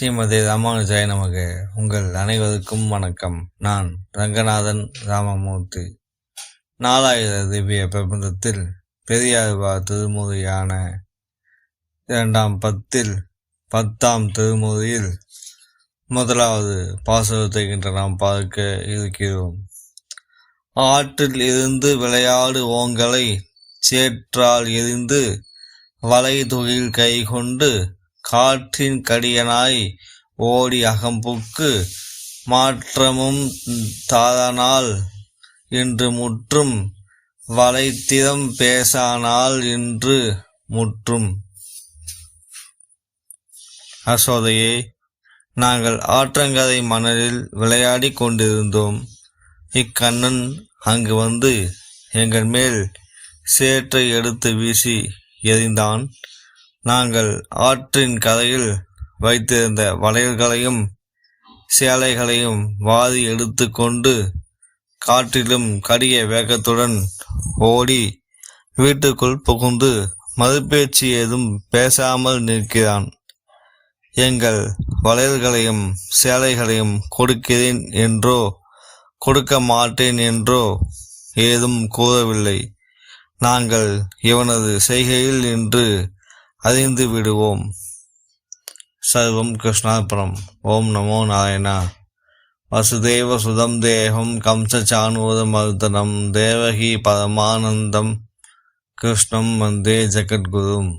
ஸ்ரீமதி ராமானுஜாய நமக்கு உங்கள் அனைவருக்கும் வணக்கம். நான் ரங்கநாதன் ராமமூர்த்தி. நாலாயிர திவ்ய பிரபந்தத்தில் பெரியார்வா திருமுறையான இரண்டாம் பத்தில் பத்தாம் திருமுறையில் முதலாவது பாசுரத்தை இன்று நாம் பார்க்க இருக்கிறோம். ஆற்றில் இருந்து விளையாடு ஓங்களை சேற்றால் எரிந்து வலை தொழில் கை கொண்டு காற்றின் கடியனாய் ஓடி அகம்புக்கு மாற்றமும் தாதனால் இன்று முற்றும் வலைத்திறம் பேசானால் என்று முற்றும். அசோதையே நாங்கள் ஆற்றங்கரை மணலில் விளையாடி கொண்டிருந்தோம். இக்கண்ணன் அங்கு வந்து எங்கள் மேல் சேற்றை எடுத்து வீசி எறிந்தான். நாங்கள் ஆற்றின் கரையில் வைத்திருந்த வளையல்களையும் சேலைகளையும் வாரி எடுத்துக்கொண்டு காற்றிலும் கடிய வேகத்துடன் ஓடி வீட்டுக்குள் புகுந்து மறுபேச்சு ஏதும் பேசாமல் நிற்கிறான். எங்கள் வளையல்களையும் சேலைகளையும் கொடுக்கிறேன் என்றோ கொடுக்க மாட்டேன் என்றோ ஏதும் கூறவில்லை. நாங்கள் இவனது செய்கையில் நின்று அறிந்து விடுவோம். சர்வம் கிருஷ்ணார்பணம். ஓம் நமோ நாராயணா. வசுதேவ சுதம் தேகம் கம்சச்சானூர மர்தனம் தேவகி பரமானந்தம் கிருஷ்ணம் வந்தே ஜெகத்குரும்